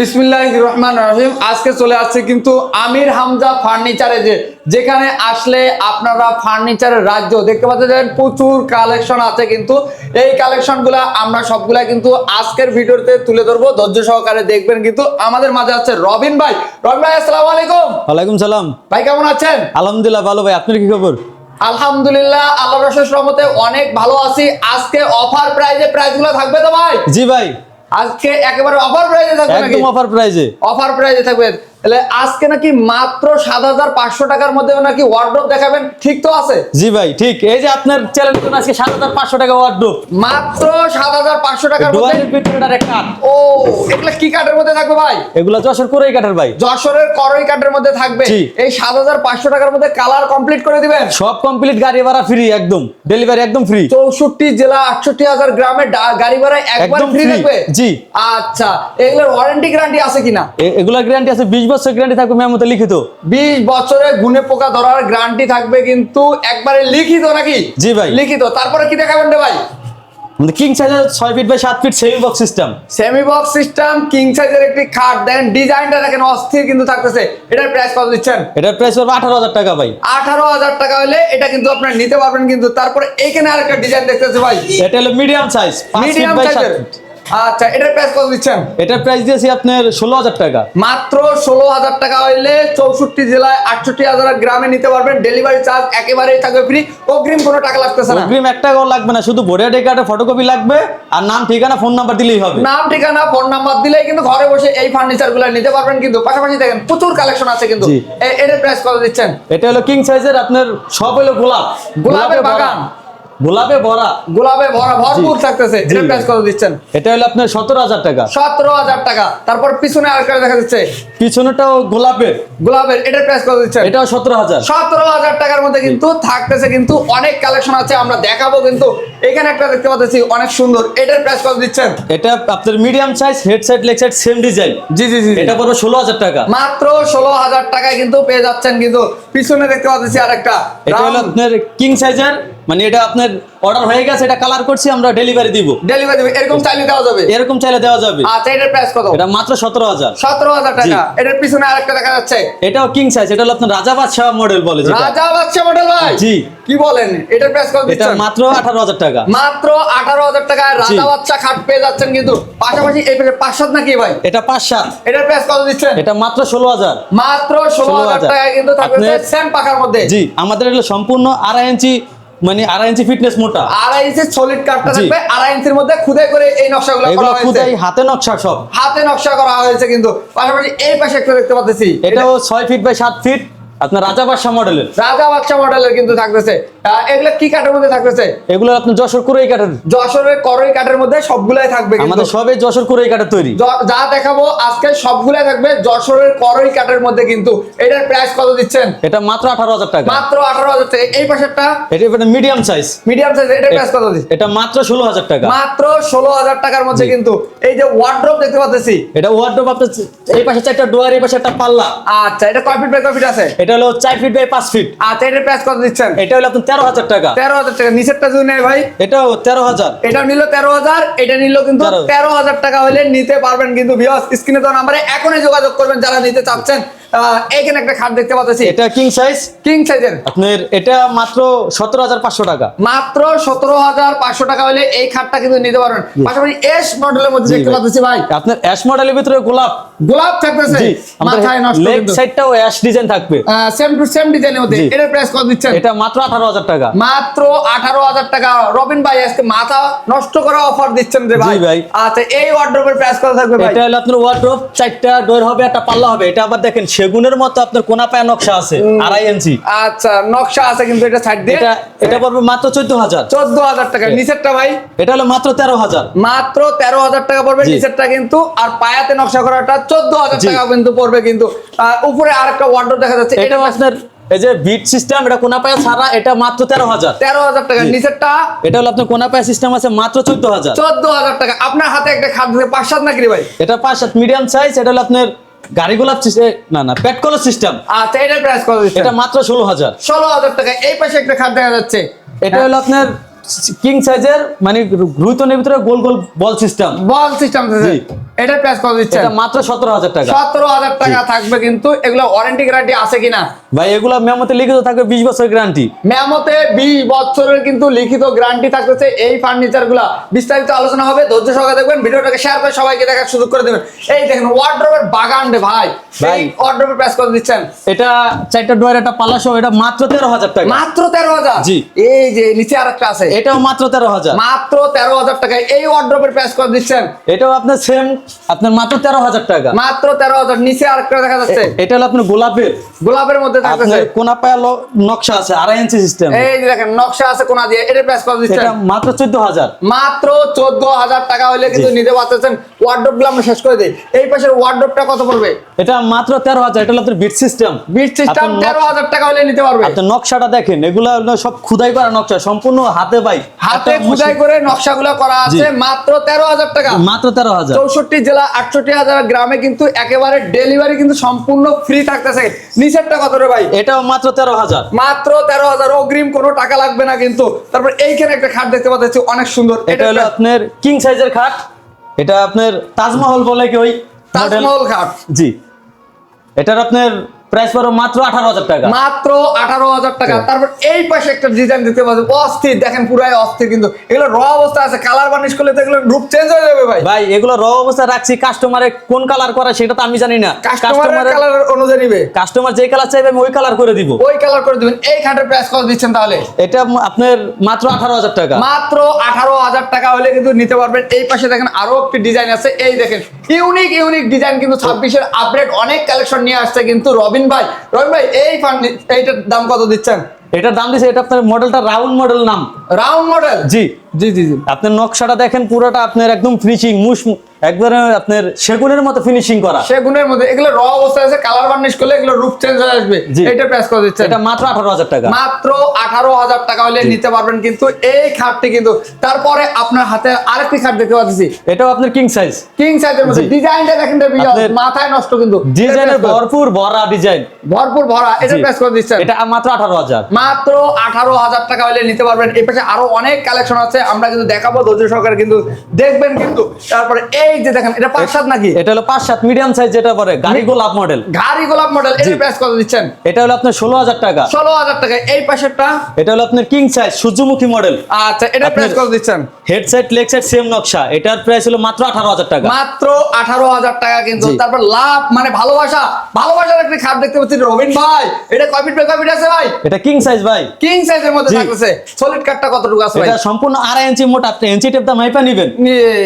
বিসমিল্লাহ রহমান রহিম। আজকে চলে আসছে কিন্তু আমির হামজা ফার্নিচারে যে যেখানে আসলে আপনারা ফার্নিচারের রাজ্য দেখতে পাচ্ছেন প্রচুর কালেকশন আছে কিন্তু এই কালেকশনগুলো আমরা সবগুলা কিন্তু আজকের ভিডিওতে তুলে ধরবো। ধৈর্য সহকারে দেখবেন কিন্তু আমাদের মাঝে আছে রবিন ভাই। রবিন ভাই আসসালামু আলাইকুম। ওয়ালাইকুম সালাম। ভাই কেমন আছেন? আলহামদুলিল্লাহ ভালো ভাই। আপনার কি খবর? আলহামদুলিল্লাহ আল্লাহ রসের রহমতে অনেক ভালো আছি। আজকে অফার প্রাইজে প্রাইসগুলো থাকবে তো ভাই? জি ভাই। আজকে একেবারে অফার প্রাইজে থাকবে একদম অফার প্রাইজে অফার প্রাইজে থাকবে। তাহলে আজকে নাকি মাত্র সাত হাজার পাঁচশো টাকার মধ্যে নাকি ওয়ার্ড্রোপ দেখাবেন? ঠিক তো আছে? জি ভাই ঠিক। এই যে আপনার চ্যানেল আজকে সাত হাজার পাঁচশো টাকা ওয়ার্ডরোব মাত্র সাত হাজার পাঁচশো টাকার মধ্যে ভিতরে একটা কাঠ ও এগুলা কি কাঠের মধ্যে থাকবে ভাই? এগুলা যশোর করেই কাঠের ভাই। যশোরের করই কাঠের মধ্যে থাকবে। এই সাত হাজার পাঁচশো টাকার মধ্যে কালার কমপ্লিট করে দিবেন? সব কমপ্লিট গাড়ি ভাড়া ফ্রি একদম। ডেলিভারি একদম ফ্রি চৌষট্টি জেলা আটষট্টি হাজার গ্রামে গাড়ি ভাড়া একবার একদম ফ্রি থাকবে? জি। আচ্ছা এগুলোর ওয়ারেন্টি গ্যারান্টি আছে কিনা? এগুলা গ্যারান্টি আছে বিশ বছর গ্যারান্টি থাকবে মেমোতে লিখিত। বিশ বছরে গুনে পোকা ধরার গ্যারান্টি থাকবে কিন্তু একবারে লিখিত নাকি? জি ভাই। লিখিত। তারপরে কি দেখাবেন রে ভাই? কিং সাইজের ছয় ফিট বাই সাত feet semi box system semi box system king সাইজের একটি খাট দেন ডিজাইনটা দেখেন অস্থির কিন্তু থাকতেছে। এটার প্রাইস কত দিচ্ছেন? এটার প্রাইস পড়বে আঠারো হাজার টাকা ভাই। আঠারো হাজার টাকা হলে এটা কিন্তু আপনারা নিতে পারবেন কিন্তু তারপরে এখানে আরেকটা ডিজাইন দেখতেছে ভাই। এটা হলো মিডিয়াম সাইজ মিডিয়াম ফিট আচ্ছা এটার প্রাইস কত দিচ্ছেন? এটার প্রাইস দিয়েছি আপনার ষোলো হাজার টাকা। মাত্র ষোলো হাজার টাকা হইলে চৌষট্টি জেলায় আটষট্টি হাজার গ্রামে নিতে পারবেন। ডেলিভারি চার্জ একেবারেই থাকবে ফ্রি অগ্রিম কোনো টাকা লাগতেছে না। অগ্রিম এক টাকাও লাগবে না শুধু ভোটার আইডি কার্ডের ফটোকপি লাগবে আর নাম ঠিকানা ফোন নাম্বার দিলেই হবে। নাম ঠিকানা ফোন নাম্বার দিলেই কিন্তু ঘরে বসে এই ফার্নিচারগুলো নিতে পারবেন কিন্তু। পাশাপাশি দেখেন প্রচুর কালেকশন আছে কিন্তু। এটার প্রাইস কত দিচ্ছেন? এটা হলো কিং সাইজের আপনার সব হলো গোলাপ। গোলাপের বাগান। গোলাপে ভরা। গোলাপে ভরা ভরপুর। থাকতেছে। জি এটার প্রাইস কত দিচ্ছেন? এটা হলো আপনার সতেরো হাজার টাকা। সতেরো হাজার টাকা। তারপর পিছনে আরেকটা দেখা যাচ্ছে। পিছনেটাও গোলাপের। গোলাপের এটার প্রাইস কত দিচ্ছেন? এটাও সতেরো হাজার। সতেরো হাজার টাকার মধ্যে কিন্তু থাকতেছে কিন্তু অনেক কালেকশন আছে আমরা দেখাবো কিন্তু। এখানে একটা দেখতে পাচ্ছি অনেক সুন্দর। এটার প্রাইস কত দিচ্ছেন? এটা আপনার medium size head side leg side same design জি জি জি এটা পড়বে ষোলো হাজার টাকা। মাত্র ষোলো হাজার টাকায় কিন্তু পেয়ে যাচ্ছেন কিন্তু। পিছনে দেখতে পাচ্ছি আরেকটা। এটা হলো আপনার কিং সাইজের মানে এটা আপনার অর্ডার হয়ে গেছে এটা কালার করছি আমরা ডেলিভারি দিব। ডেলিভারি দিব এরকম চাইলে দেওয়া যাবে। এরকম চাইলে দেওয়া যাবে। আচ্ছা এটার প্রাইস কত? এটা মাত্র সতেরো হাজার। সতেরো হাজার টাকা। এটার পিছনে আরেকটা দেখা যাচ্ছে। এটাও কিং সাইজ এটা হলো আপনার রাজা বাদশাহ মডেল বলে যেটা। রাজা বাচ্চা মডেল ভাই? জি। কি বলেন? এটার প্রাইস কত এটা মাত্র আঠারো হাজার টাকা। মাত্র আঠারো হাজার টাকায় রাজা বাচ্চা খাট পেয়ে যাচ্ছেন কিন্তু। পাশাপাশি এই পাঁচ সাত নাকি ভাই? এটা পাঁচ সাত এটার প্রাইস কত দিচ্ছেন? এটা মাত্র ষোলো হাজার। মাত্র ষোলো হাজার 16,000 টাকায় কিন্তু থাকবে সেম পাখার মধ্যে। জি আমাদের হলো সম্পূর্ণ আড়াই ইঞ্চি মানে আড়াই ইঞ্চি ফিটনেস মোটা। আড়াই ইঞ্চি সলিড কাঠটা। থাকবে আড়াই ইঞ্চির মধ্যে খুদাই করে এই নকশাগুলো করা হয়েছে। খুদাই হাতে নকশা সব। হাতে নকশা করা হয়েছে কিন্তু পাশাপাশি এই পাশে একটা দেখতে পাচ্ছি। এটাও ছয় ফিট বাই সাত ফিট আপনার রাজা বাদশাহ মডেলের? রাজা বাচ্চা মডেলের কিন্তু থাকতেছে। এগুলো কি কাঠের মধ্যে থাকতেছে? এগুলো আপনার যশোর কুড়াই কাঠের। যশোরের করই কাঠের মধ্যে সবগুলাই থাকবে আমাদের সবে যশোর কুড়াই কাঠের তৈরি। যা দেখাবো আজকে সবগুলাই থাকবে যশোরের করই কাঠের মধ্যে কিন্তু। এটার প্রাইস কত দিচ্ছেন? এটা মাত্র আঠারো হাজার টাকা। মাত্র আঠারো হাজার টাকা। এই পাশেরটা? এটা মিডিয়াম সাইজ মিডিয়াম সাইজ এটার প্রাইস কত দিচ্ছেন? এটা মাত্র ষোলো হাজার টাকা। মাত্র ষোলো হাজার টাকার মধ্যে কিন্তু। এই যে ওয়ার্ড্রপ দেখতে পাচ্ছি। এটা ওয়ার্ডরোব আপনার এই পাশে চারটা ডোয়ার এই পাশে একটা পাল্লা। আচ্ছা এটা কয় ফিট বাই কয় ফিট আছে? এটা হলো চার ফিট বাই পাঁচ ফিট আর এটার প্রাইস কত দিচ্ছেন? এটা হলো আপনার তেরো হাজার টাকা। তেরো হাজার টাকা। নিচেরটা যদি নেয় ভাই? এটাও তেরো হাজার। এটা নিল তেরো হাজার এটা নিল কিন্তু তেরো। তেরো হাজার টাকা হলে নিতে পারবেন কিন্তু ভিওস স্ক্রিনে তো নাম্বারে এখনই যোগাযোগ করবেন যারা নিতে চাচ্ছেন। আহ, এইখানে একটা খাট দেখতে পাচ্ছি। এটা কিং সাইজ কিং সাইজের আপনার এটা মাত্র সতেরো হাজার পাঁচশো টাকা। মাত্র সতেরো হাজার পাঁচশো টাকা হলে এই খাটটা কিন্তু নিতে পারবেন। পাশাপাশি এস মডেলের মধ্যে দেখতে পাচ্ছি ভাই। আপনার অ্যাশ মডেলের ভিতরে গোলাপ। গোলাপ থাকতেছে। মাথায় নষ্ট লেগ সাইডটাও অ্যাশ ডিজাইন থাকবে। সেম টু সেম ডিজাইনের মধ্যে। এটার প্রাইস কত দিচ্ছেন? এটা মাত্র আঠারো হাজার টাকা। মাত্র আঠারো হাজার টাকা। রবিন ভাই আজকে মাথা নষ্ট করা অফার দিচ্ছেন রে ভাই। ভাই। আচ্ছা এই ওয়ার্ড্রোবের প্রাইস কত থাকবে ভাই? এটা হলো আপনার ওয়ার্ড্রোব চারটা ডোর হবে একটা পাল্লা হবে। এটা আবার দেখেন সেগুনের মতো আপনার কোনা পায়া নকশা আছে আড়াই ইঞ্চি। আচ্ছা নকশা আছে কিন্তু এটা সাইড দিয়ে। এটা এটা পড়বে মাত্র চোদ্দ হাজার চোদ্দ হাজার টাকা নিচেরটা ভাই? এটা হলো মাত্র তেরো হাজার মাত্র তেরো হাজার টাকা পড়বে। নিচেরটা কিন্তু। আর পায়াতে নকশা করাটা চোদ্দ হাজার জি। টাকা কিন্তু পড়বে কিন্তু। উপরে আরেকটা ওয়ার্ড্রোব দেখা যাচ্ছে। এটা আপনার এই যে বিট সিস্টেম এটা কোনা পায়া ছাড়া এটা মাত্র তেরো হাজার তেরো হাজার টাকা নিচেরটা? এটা হলো আপনার কোনা পায়া সিস্টেম আছে মাত্র চোদ্দ হাজার চোদ্দ হাজার টাকা। আপনার হাতে একটা খাট দিতে পাঁচ সাত নাকি ভাই? এটা পাঁচ সাত মিডিয়াম সাইজ এটা হলো আপনার গাড়ি গোলাপ না না পেট কলার সিস্টেম আচ্ছা এটার প্রাইস কত এটা মাত্র ষোলো হাজার। ষোলো হাজার টাকা এই পাশে একটা খাট দেখা যাচ্ছে। এটা হলো আপনার কিং সাইজের মানে রুইতনের ভিতরে গোল গোল বল সিস্টেম বল সিস্টেম জি। এটার প্রাইস কত দিচ্ছেন। এটা মাত্র সতেরো হাজার টাকা। সতেরো হাজার টাকা থাকবে কিন্তু এগুলো ওয়ারেন্টি গ্যারান্টি আছে কিনা? ভাই এগুলো মেমোতে লিখিত থাকবে বিশ বছর গ্যারান্টি মেমতে বিশ বছরের কিন্তু লিখিত গ্যারান্টি থাকতেছে এই ফার্নিচারগুলা বিস্তারিত আলোচনা হবে ধৈর্য সহকারে দেখবেন। ভিডিওটাকে শেয়ার করে সবাইকে দেখার সুযোগ করে দেবেন। এই দেখেন ওয়ার্ড্রোবের বাগান রে ভাই। ভাই। এই ওয়ার্ড্রোবের প্রাইস কত দিচ্ছেন। এটা চারটা ডোয়ার একটা পাল্লা সহ এটা মাত্র তেরো হাজার টাকা। মাত্র তেরো হাজার? জি। এই যে নিচে আর একটা আছে। এটাও মাত্র তেরো হাজার। মাত্র তেরো হাজার টাকায় এই ওয়ার্ড্রোবের প্রাইস কত দিচ্ছেন। এটাও আপনার সেম আপনার মাত্র তেরো হাজার টাকা। মাত্র তেরো হাজার নিচে আর একটা দেখা যাচ্ছে। এটা হলো আপনার গোলাপের। গোলাপের মধ্যে থাকতেছে কোনা পায়া নকশা আছে আড়াই ইঞ্চি সিস্টেম এই দেখেন নকশা আছে কোনা দিয়ে এটার প্রাইস কত দিচ্ছেন। এটা মাত্র চোদ্দ হাজার। মাত্র চোদ্দ হাজার টাকা হলে কিন্তু নিতে পারতেছেন। ওয়ার্ড্রোপগুলো আমরা শেষ করে দিই। এই পাশের ওয়ার্ড্রোপটা কত পড়বে? এটা মাত্র তেরো হাজার এটা হলো আপনার বিট সিস্টেম বিট সিস্টেম তেরো হাজার টাকা হলে নিতে পারবে। আপনার নকশাটা দেখেন এগুলা সব খুদাই করা নকশা সম্পূর্ণ হাতে পাই হাতে খুদাই করে নকশাগুলো করা আছে মাত্র তেরো হাজার টাকা। মাত্র তেরো হাজার। চৌষট্টি জেলা আটষট্টি হাজার গ্রামে কিন্তু একেবারে ডেলিভারি কিন্তু সম্পূর্ণ ফ্রি থাকতেছে। নিচেরটা কত রে ভাই? এটাও মাত্র তেরো হাজার। মাত্র তেরো হাজার অগ্রিম কোনো টাকা লাগবে না কিন্তু। তারপর এইখানে একটা খাট দেখতে পাচ্ছি অনেক সুন্দর। এটা হলো আপনার কিং সাইজের খাট। এটা আপনার তাজমহল বলে কি ওই তাজমহল খাট। জি। এটার আপনার প্রাইস পড়ো মাত্র আঠারো হাজার টাকা। মাত্র আঠারো হাজার টাকা। তারপর এই পাশে একটা ডিজাইন দিতে পারবে অস্থির দেখেন পুরাই অস্থির কিন্তু। এগুলো র অবস্থা আছে কালার বার্নিশ করলে তো এগুলো রূপ চেঞ্জ হয়ে যাবে ভাই। ভাই এগুলো র অবস্থা রাখছি কাস্টমারে কোন কালার করে সেটা তো আমি জানি না। কাস্টমারের কালার অনুযায়ী নেবে। কাস্টমার যে কালার চাইবে আমি ওই কালার করে দিব। ওই কালার করে দিবেন। এই খাটের প্রাইস কত দিচ্ছেন তাহলে? এটা আপনার মাত্র আঠারো হাজার টাকা। মাত্র আঠারো হাজার টাকা হলে কিন্তু নিতে পারবেন। এই পাশে দেখেন আরও একটি ডিজাইন আছে। এই দেখেন ইউনিক ইউনিক ডিজাইন কিন্তু ছাব্বিশের আপডেট অনেক কালেকশন নিয়ে আসছে কিন্তু রবিন ভাই রবিন ভাই এই ফার্নি এইটার দাম কত দিচ্ছেন? এটার দাম দিচ্ছে এটা আপনার মডেলটা রাউন্ড মডেল নাম। রাউন্ড মডেল জি। জি জি জি। আপনার নকশাটা দেখেন পুরোটা আপনার একদম ফিনিশিং মুশ একবারে আপনার সেগুনের মতো ফিনিশিং করা। সেগুনের মধ্যে এগুলো র অবস্থায় আছে কালার বার্নিশ করলে এগুলো রূপ চেঞ্জ হয়ে আসবে। জি। এইটার প্রাইস কত দিচ্ছেন। এটা মাত্র আঠারো হাজার টাকা। মাত্র আঠারো হাজার টাকা হলে নিতে পারবেন কিন্তু এই খাটটি কিন্তু তারপরে আপনার হাতে আরেকটি খাট দেখতে পাচ্ছি। এটাও আপনার কিং সাইজ কিং সাইজের মধ্যে। ডিজাইনটা দেখেন মাথায় নষ্ট কিন্তু। ডিজাইনের ভরপুর ভরা ডিজাইন ভরপুর ভরা। এটা জি। প্রাইস করে দিচ্ছেন। এটা মাত্র আঠারো হাজার। মাত্র আঠারো হাজার টাকা হলে নিতে পারবেন। এই পাশে আরও অনেক কালেকশন আছে। আমরা কিন্তু দেখাবো ধৈর্য সহকারে কিন্তু দেখবেন কিন্তু। তারপরে এই যে দেখেন এটা পাঁচ সাত নাকি? এটা হলো পাঁচ সাত মিডিয়াম সাইজ যেটা পরে গাড়ি গোলাপ মডেল ঘাড়ি গোলাপ মডেল এর প্রাইস কত দিচ্ছেন? এটা হলো আপনার ষোলো হাজার টাকা। ষোলো হাজার টাকা এই পাশেরটা? এটা হলো আপনার কিং সাইজ সূর্যমুখী মডেল আচ্ছা এটা প্রাইস কত দিচ্ছেন? হেডসেট লেগ সাইড সেম নকশা। এটার প্রাইস হলো মাত্র আঠারো হাজার টাকা। মাত্র আঠারো হাজার টাকা কিন্তু। তারপর লাভ মানে ভালোবাসা। ভালোবাসার একটি খাট দেখতে পাচ্ছি রবিন ভাই। এটা কয় ফিট বাই কয় ফিট আছে ভাই? এটা কিং সাইজ ভাই। কিং সাইজের মধ্যে। থাকতেছে। সলিড কাঠটা কতটুকু আছে ভাই? এটা সম্পূর্ণ আড়াই ইঞ্চি মোটা আপনি ইঞ্চি টেপ দাম মাইপা নিবেন?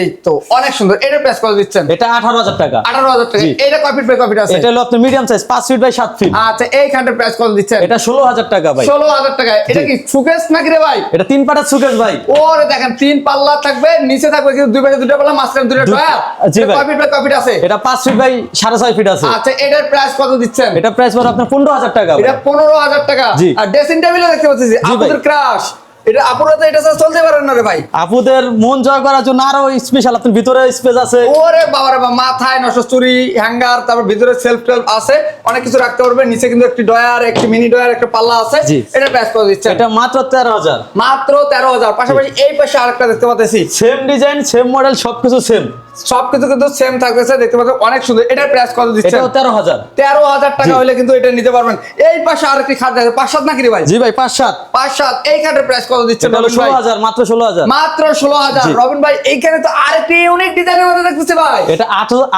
এই তো অনেক সুন্দর। এটা প্রাইস কত দিচ্ছেন? এটা আঠারো হাজার টাকা। আঠারো হাজার টাকা। এটা কয় ফিট বাই কয় ফিট আছে? এটা হলো আপনার মিডিয়াম সাইজ পাঁচ ফিট বাই সাত ফিট আচ্ছা এই খাটের প্রাইস কত দিচ্ছেন? এটা ষোলো হাজার টাকা ভাই। ষোলো হাজার টাকা। এটা কি সুকেস নাকি রে ভাই? এটা তিন পাটার সুকেশ ভাই। ওরে দেখেন তিন পাল্লা থাকবে নিচে থাকবে কিন্তু দুই পাশে দুটো পাল্লা মাঝখানে দুটো টয়ার জি ভাই। কয় ফিট বাই কয় ফিট আছে? এটা পাঁচ ফিট বাই সাড়ে ছয় ফিট আছে। আচ্ছা এটার প্রাইস কত দিচ্ছেন? এটা প্রাইস পড়ে আপনার পনেরো হাজার টাকা ভাই। এটা পনেরো হাজার টাকা। আর ড্রেসিং টেবিলও দেখতে পাচ্ছি ভাই। আপুদের ক্রাশ এটা আপুরা তো এটা চলতে পারেন না রে ভাই। আপুদের মন জয় করার জন্য আরও স্পেশাল আপনার ভিতরে স্পেস আছে। ওরে বাবা রে বাবা মাথায় নষ্ট চুরি হ্যাঙ্গার তারপর ভিতরে সেলফ টেলফ আছে। অনেক কিছু রাখতে পারবে নিচে কিন্তু একটি ডয়ার একটি মিনি ডয়ার একটা পাল্লা আছে। এটা প্রাইস করে দিচ্ছে এটা মাত্র তেরো হাজার। মাত্র তেরো হাজার। পাশাপাশি এই পাশে আরেকটা দেখতে পাচ্ছি। সেম ডিজাইন সেম মডেল সবকিছু সেম সবকিছু কিন্তু সেম থাকতেছে দেখতে পাচ্ছেন অনেক সুন্দর। এটার প্রাইস কত এটাও তেরো হাজার। তেরো হাজার টাকা হলে কিন্তু এটা নিতে পারবেন। এই পাশে আরেকটি খাট দেখে পাঁচ সাত নাকি ভাই? জি ভাই পাঁচ সাত। পাঁচ সাত। এই খাটের প্রাইস কত এটা রবিন ষোলো হাজার মাত্র ষোলো হাজার। মাত্র ষোলো হাজার। রবিন ভাই এইখানে তো আরেকটি ইউনিক ডিজাইনের মধ্যে দেখতেছি ভাই। এটা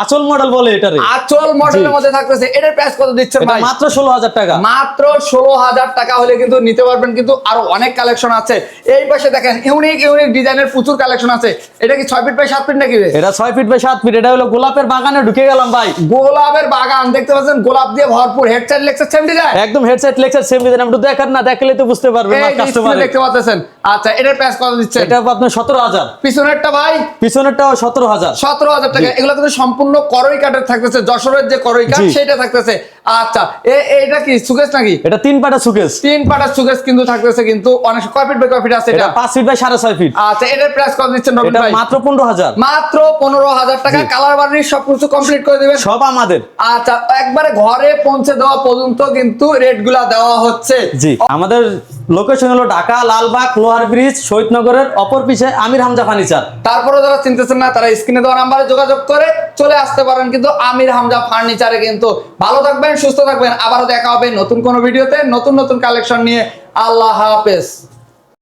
আচল মডেল বলে এটারে। আচল মডেলের মধ্যে থাকতেছে। এটার প্রাইস কত দিচ্ছেন এটা ভাই? মাত্র ষোলো হাজার টাকা। মাত্র ষোলো হাজার টাকা হলে কিন্তু নিতে পারবেন কিন্তু আরও অনেক কালেকশন আছে। এই পাশে দেখেন ইউনিক ইউনিক ডিজাইনের প্রচুর কালেকশন আছে। এটা কি ছয় ফিট বাই সাত ফিট নাকি এটা ছয় ফিট বাই সাত ফিট এটা হলো গোলাপের বাগানে ঢুকে গেলাম ভাই। গোলাপের বাগান দেখতে পাচ্ছেন? গোলাপ দিয়ে ভরপুর। হেডসেট লেকচার সেম ডিজাইন একদম হেডসেট লেকচার সেম ডিজাইন আপনি দেখার না দেখলে তো বুঝতে পারবেন কাস্টমার দেখতে পাচ্ছেন। আচ্ছা এটার প্রাইস কত দিচ্ছেন? এটা আপনার সতেরো হাজার। পিছনেরটা ভাই? হাজার। সতেরো হাজার টাকা। এগুলো কিন্তু সম্পূর্ণ করই কাঠের থাকতেছে যশোরের যে করই কাঠ সেটা থাকতেছে। আচ্ছা এ- এটা কি সুকেশ নাকি? এটা তিন পাটা সুকেস তিন পাটার সুকেশ কিন্তু থাকতেছে কিন্তু অনেক কয় ফিট বাই কয় ফিট আছে এটা? পাঁচ ফিট বাই সাড়ে ছয় ফিট আচ্ছা এটার প্রাইস কত দিচ্ছেন রবিন ভাই? মাত্র পনেরো হাজার। মাত্র পনেরো হাজার টাকা। জি। কালার বার্নিশ সবকিছু কমপ্লিট করে দিবেন। সব আমাদের। আচ্ছা একবারে ঘরে পৌঁছে দেওয়া পর্যন্ত কিন্তু রেটগুলা দেওয়া হচ্ছে। জি আমাদের লোকেশন হলো ঢাকা, লালবাগ, লোহার ব্রিজ, শহীদনগরের অপর পিছে আমির হামজা ফার্নিচার। তারপরে যারা চিনতেছেন না, তারা স্ক্রিনে দেওয়া নাম্বারে যোগাযোগ করে চলে আসতে পারেন। কিন্তু আমির হামজা ফার্নিচারে কিন্তু ভালো থাকবেন, সুস্থ থাকবেন। আবারও দেখা হবে নতুন কোনো ভিডিওতে, নতুন নতুন কালেকশন নিয়ে। আল্লাহ হাফেজ।